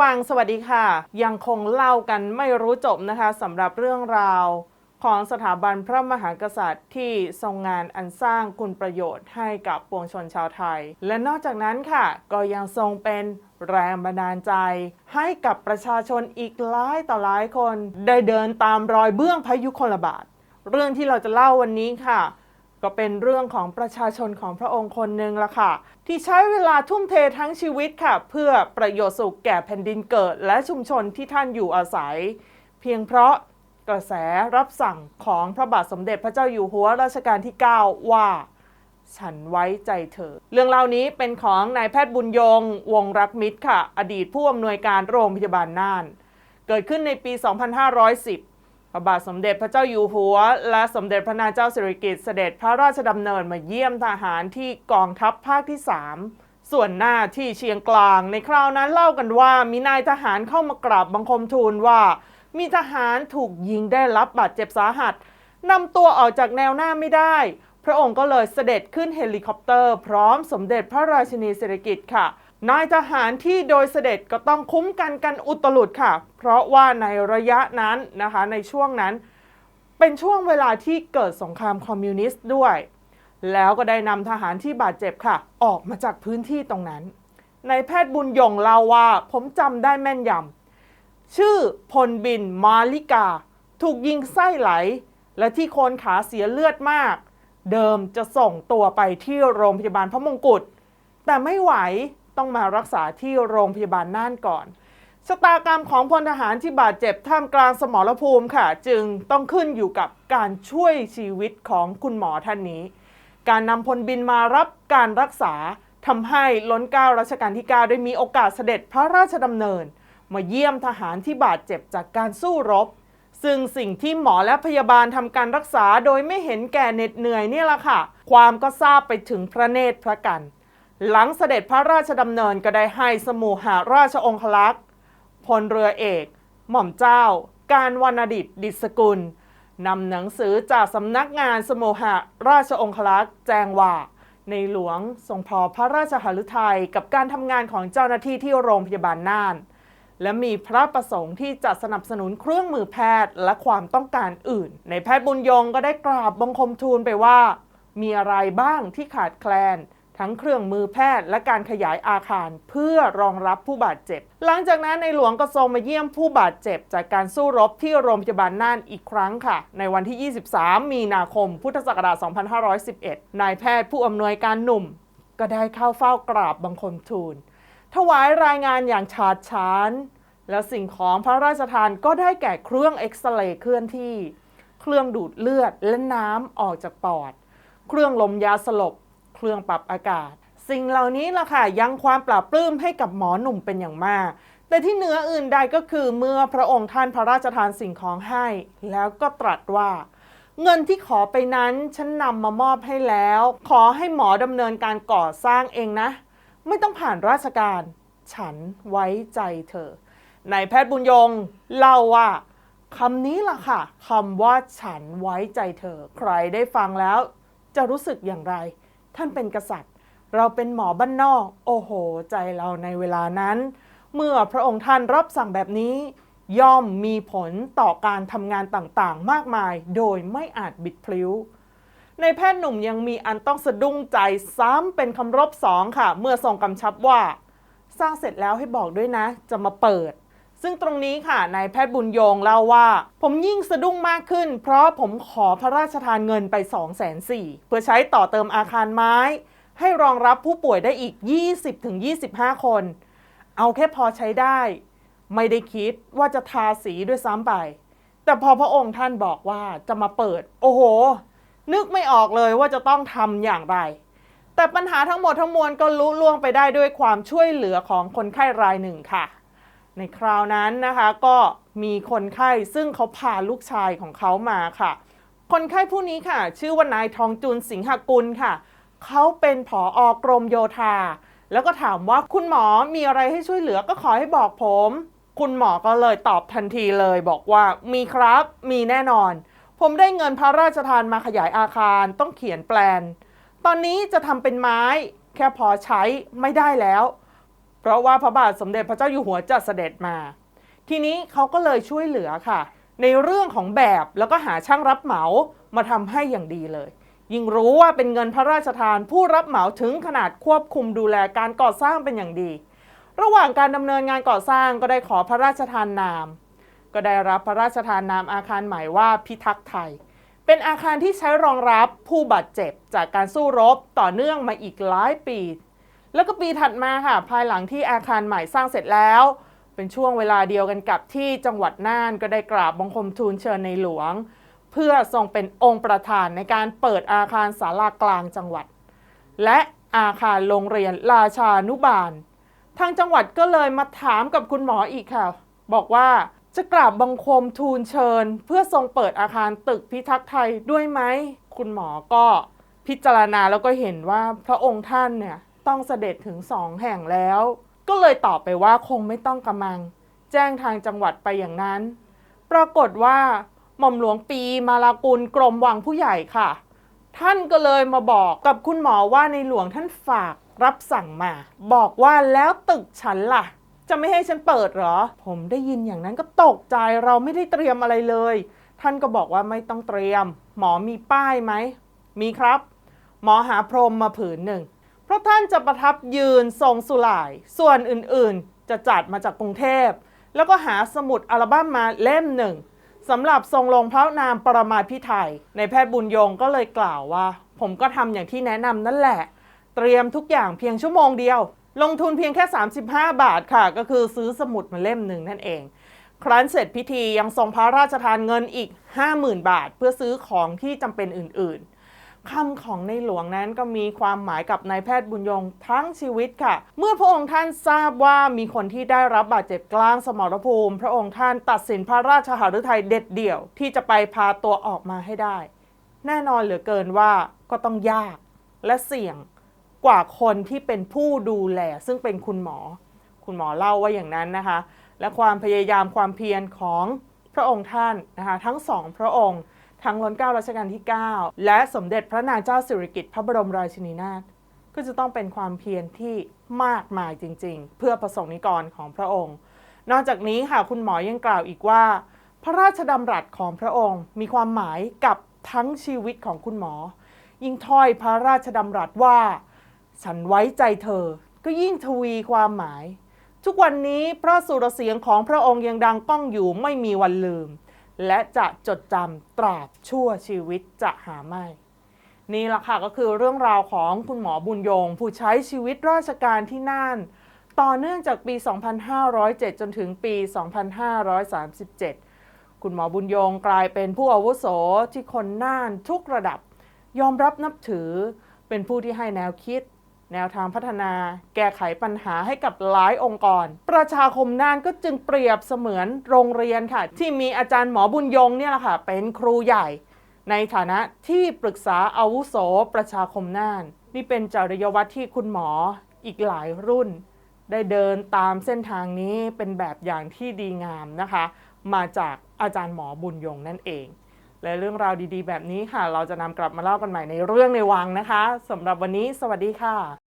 วังสวัสดีค่ะ ยังคงเล่ากันไม่รู้จบนะคะสำหรับเรื่องราวของสถาบันพระมหากษัตริย์ที่ทรงงานอันสร้างคุณประโยชน์ให้กับปวงชนชาวไทย และนอกจากนั้นค่ะ ก็ยังทรงเป็นแรงบันดาลใจ ให้กับประชาชนอีกหลายต่อหลายคน ได้เดินตามรอยเบื้องพระยุคลบาท เรื่องที่เราจะเล่าวันนี้ค่ะ ก็เป็นเรื่องของประชาชนของพระองค์คนหนึ่งละค่ะ ที่ใช้เวลาทุ่มเททั้งชีวิตค่ะ เพื่อประโยชน์สุขแก่แผ่นดินเกิด และชุมชนที่ท่านอยู่อาศัย เพียงเพราะกระแสรับสั่งของพระบาทสมเด็จพระเจ้าอยู่หัวรัชกาลที่ 9 ว่า ฉันไว้ใจเธอ เรื่องเล่านี้เป็นของนายแพทย์บุญยง วงรักมิตรค่ะ อดีตผู้อำนวยการโรงพยาบาลน่าน เกิดขึ้นในปี 2510 พระบาทสมเด็จพระเจ้าอยู่หัว และสมเด็จพระนางเจ้าสิริกิติ์เสด็จพระราชดำเนินมาเยี่ยมทหารที่กองทัพภาคที่ 3 ส่วนหน้าที่เชียงกลาง ในคราวนั้นเล่ากันว่ามีนายทหารเข้ามากราบบังคมทูลว่า มีทหารถูกยิงได้รับบาดเจ็บสาหัสนำตัวออกจากแนวหน้าไม่ได้ พระองค์ก็เลยเสด็จขึ้นเฮลิคอปเตอร์ พร้อมสมเด็จพระราชินีสิริกิติ์ค่ะ นายทหารที่โดยเสด็จก็ต้องคุ้มกันกันอุตลุดค่ะ เพราะว่าในระยะนั้นนะคะในช่วงนั้น เป็นช่วงเวลาที่เกิดสงครามคอมมิวนิสต์ด้วย แล้วก็ได้นำทหารที่บาดเจ็บค่ะ ออกมาจากพื้นที่ตรงนั้นนายแพทย์บุญยงเล่าว่าผมจำได้แม่นยำชื่อพลบินมาลิกา ถูกยิงไส้ไหล และที่โคนขาเสียเลือดมาก เดิมจะส่งตัวไปที่โรงพยาบาลพระมงกุฎแต่ไม่ไหว ต้องมารักษาที่โรงพยาบาลน่านก่อนชะตากรรมของพลทหารที่บาดเจ็บท่ามกลางสมรภูมิค่ะ จึงต้องขึ้นอยู่กับการช่วยชีวิตของคุณหมอท่านนี้ การนำพลบินมารับการรักษาทำให้ล้นเก้ารัชกาลที่ 9 ได้มีโอกาสเสด็จพระราชดำเนิน มาเยี่ยมทหารที่บาดเจ็บจากการสู้รบ ซึ่งสิ่งที่หมอและพยาบาลทำการรักษาโดยไม่เห็นแก่เหน็ดเหนื่อยนี่แหละค่ะ ความก็ทราบไปถึงพระเนตรพระกัน หลังเสด็จพระราชดำเนินก็ได้ให้สมุหาราชองคลักษ์พลเรือเอก หม่อมเจ้า การวรรณดิตดิษกุลนำหนังสือจากสำนักงานสมุหาราชองคลักษ์แจ้งว่า ในหลวงทรงพอพระราชหฤทัยกับการทำงานของเจ้าหน้าที่ที่โรงพยาบาลน่าน และมีพระประสงค์ที่จะสนับสนุนเครื่องมือแพทย์และความต้องการอื่น ในแพทย์บุญยงก็ได้กราบบังคมทูลไปว่า มีอะไรบ้างที่ขาดแคลน ทั้งเครื่องมือแพทย์และการขยายอาคารเพื่อรองรับผู้บาดเจ็บ หลังจากนั้นในหลวงก็ทรงมาเยี่ยมผู้บาดเจ็บ จากการสู้รบที่โรงพยาบาลน่านอีกครั้งค่ะ ในวันที่ 23 มีนาคม พุทธศักราช 2511 นายแพทย์ผู้อำนวยการหนุ่ม ก็ได้เข้าเฝ้ากราบบังคมทูล ถวายรายงานอย่างฉาดฉาน และสิ่งของพระราชทานก็ได้แก่เครื่องเอ็กซเรย์เคลื่อนที่ เครื่องดูดเลือดและน้ำออกจากปอด เครื่องลมยาสลบ รื่องปรับอากาศ สิ่งเหล่านี้ล่ะค่ะยังความปราบปลื้มให้กับหมอหนุ่มเป็นอย่างมากแต่ที่เหนืออื่นใดก็คือเมื่อพระองค์ท่านพระราชทานสิ่งของให้ แล้วก็ตรัสว่า เงินที่ขอไปนั้นฉันนำมามอบให้แล้ว ขอให้หมอดำเนินการก่อสร้างเองนะ ไม่ต้องผ่านราชการ ฉันไว้ใจเธอนายแพทย์บุญยงเล่าว่าคำนี้ล่ะค่ะคำว่าฉันไว้ใจเธอ ใครได้ฟังแล้วจะรู้สึกอย่างไร ท่านเป็นกษัตริย์ เราเป็นหมอบ้านนอก โอ้โห ใจเราในเวลานั้น เมื่อพระองค์ท่านรับสั่งแบบนี้ ย่อมมีผลต่อการทำงานต่างๆ มากมาย โดยไม่อาจบิดพลิ้วในแพทย์หนุ่มยังมีอันต้องสะดุ้งใจซ้ำเป็นคำรบสองค่ะ เมื่อทรงกำชับว่า สร้างเสร็จแล้วให้บอกด้วยนะ จะมาเปิด ซึ่งตรงนี้ค่ะนายแพทย์บุญยงเล่าว่า ผมยิ่งสะดุ้งมากขึ้น เพราะผมขอพระราชทานเงินไป 2 4 0 0 0 0เพื่อใช้ต่อเติมอาคารไม้ ให้รองรับผู้ป่วยได้อีก 20-25 คน เอาแค่พอใช้ได้ ไม่ได้คิดว่าจะทาสีด้วยซ้ำไป แต่พอพระองค์ท่านบอกว่าจะมาเปิด โอ้โห นึกไม่ออกเลยว่าจะต้องทำอย่างไร แต่ปัญหาทั้งหมดทั้งมวลก็ลุล่วงไปได้ด้วยความช่วยเหลือของคนไข้รายหนึ่งค่ะ ในคราวนั้นนะคะก็มีคนไข้ซึ่งเขาพาลูกชายของเขามาค่ะ คนไข้ผู้นี้ค่ะ ชื่อว่านายทองจุนสิงหกุลค่ะ เขาเป็นผออกรมโยธา แล้วก็ถามว่าคุณหมอมีอะไรให้ช่วยเหลือก็ขอให้บอกผม คุณหมอก็เลยตอบทันทีเลย บอกว่ามีครับ มีแน่นอน ผมได้เงินพระราชทานมาขยายอาคารต้องเขียนแปลน ตอนนี้จะทำเป็นไม้ แค่พอใช้ไม่ได้แล้ว เพราะว่าพระบาทสมเด็จพระเจ้าอยู่หัวจะเสด็จมา ทีนี้เขาก็เลยช่วยเหลือค่ะ ในเรื่องของแบบแล้วก็หาช่างรับเหมามาทำให้อย่างดีเลย ยิ่งรู้ว่าเป็นเงินพระราชทานผู้รับเหมาถึงขนาดควบคุมดูแลการก่อสร้างเป็นอย่างดี ระหว่างการดำเนินงานก่อสร้างก็ได้ขอพระราชทานนาม ก็ได้รับพระราชทานนามอาคารใหม่ว่าพิทักษ์ไทยเป็นอาคารที่ใช้รองรับผู้บาดเจ็บจากการสู้รบต่อเนื่องมาอีกหลายปี แล้วก็ปีถัดมาค่ะ ภายหลังที่อาคารใหม่สร้างเสร็จแล้ว เป็นช่วงเวลาเดียวกันกับที่จังหวัดน่านก็ได้กราบบังคมทูลเชิญในหลวง เพื่อทรงเป็นองค์ประธานในการเปิดอาคารศาลากลางจังหวัด และอาคารโรงเรียนราชานุบาล ทางจังหวัดก็เลยมาถามกับคุณหมออีกค่ะ บอกว่าจะกราบบังคมทูลเชิญ เพื่อทรงเปิดอาคารตึกพิทักษ์ไทยด้วยไหม คุณหมอก็พิจารณาแล้วก็เห็นว่าพระองค์ท่านเนี่ย ต้องเสด็จถึงสองแห่งแล้ว ก็เลยตอบไปว่าคงไม่ต้องกำมัง แจ้งทางจังหวัดไปอย่างนั้น ปรากฏว่า หม่อมหลวงปีมาลากุลกรมวังผู้ใหญ่ค่ะ ท่านก็เลยมาบอกกับคุณหมอว่าในหลวงท่านฝากรับสั่งมา บอกว่าแล้วตึกฉันล่ะ จะไม่ให้ฉันเปิดเหรอ ผมได้ยินอย่างนั้นก็ตกใจเราไม่ได้เตรียมอะไรเลย ท่านก็บอกว่าไม่ต้องเตรียม หมอมีป้ายไหมมีครับ หมอหาพรมมาผืนหนึ่ง เพราะท่านจะประทับยืนทรงสุหลาย ส่วนอื่นๆ จะจัดมาจากกรุงเทพ แล้วก็หาสมุดอัลบั้มมาเล่มหนึ่งสำหรับทรงลงพระนามปรมาภิไธยในแพทย์บุญยงก็เลยกล่าวว่า ผมก็ทำอย่างที่แนะนำนั่นแหละ เตรียมทุกอย่างเพียงชั่วโมงเดียว ลงทุนเพียงแค่ 35 บาทค่ะ ก็คือซื้อสมุดมาเล่มหนึ่งนั่นเอง ครั้นเสร็จพิธียังทรงพระราชทานเงินอีก 50,000 บาท เพื่อซื้อของที่จำเป็นอื่นๆ คำของในหลวงนั้นก็มีความหมายกับนายแพทย์บุญยงทั้งชีวิตค่ะ เมื่อพระองค์ท่านทราบว่ามีคนที่ได้รับบาดเจ็บกลางสมรภูมิ พระองค์ท่านตัดสินพระราชหฤทัยเด็ดเดี่ยว ที่จะไปพาตัวออกมาให้ได้ แน่นอนเหลือเกินว่าก็ต้องยากและเสี่ยงกว่าคนที่เป็นผู้ดูแล ซึ่งเป็นคุณหมอ คุณหมอเล่าว่าอย่างนั้นนะคะ และความพยายามความเพียรของพระองค์ท่านนะคะทั้งสองพระองค์ ทั้งรัชการัชกาลที่ 9 และสมเด็จพระนางเจ้าสิริกิติ์พระบรมราชินีนาถก็จะต้องเป็นความเพียรที่มากมายจริง ๆ เพื่อประสงค์นิกรของพระองค์ นอกจากนี้ค่ะคุณหมอยังกล่าวอีกว่า พระราชดำรัสของพระองค์ มีความหมายกับทั้งชีวิตของคุณหมอ ยิ่งถ้อยพระราชดำรัสว่า ฉันไว้ใจเธอ ก็ยิ่งทวีความหมาย ทุกวันนี้พระสุรเสียงของพระองค์ยังดังก้องอยู่ไม่มีวันลืม และจะจดจำตราบชั่วชีวิตจะหาไม่ นี่แหละค่ะก็คือเรื่องราวของคุณหมอบุญยง ผู้ใช้ชีวิตราชการที่น่าน ต่อเนื่องจากปี 2507 จนถึงปี 2537 คุณหมอบุญยงกลายเป็นผู้อาวุโสที่คนน่านทุกระดับ ยอมรับนับถือเป็นผู้ที่ให้แนวคิด แนวทางพัฒนาแก้ไขปัญหาให้กับหลายองค์กร ประชาคมน่านก็จึงเปรียบเสมือนโรงเรียนค่ะ ที่มีอาจารย์หมอบุญยงเนี่ยแหละค่ะ เป็นครูใหญ่ ในฐานะที่ปรึกษาอาวุโสประชาคมน่าน นี่เป็นจริยวัตรที่คุณหมออีกหลายรุ่น ได้เดินตามเส้นทางนี้เป็นแบบอย่างที่ดีงามนะคะ มาจากอาจารย์หมอบุญยงนั่นเองและเรื่องราวดีๆ แบบนี้ค่ะ เราจะนำกลับมาเล่ากันใหม่ในเรื่องในวังนะคะสำหรับวันนี้ สวัสดีค่ะ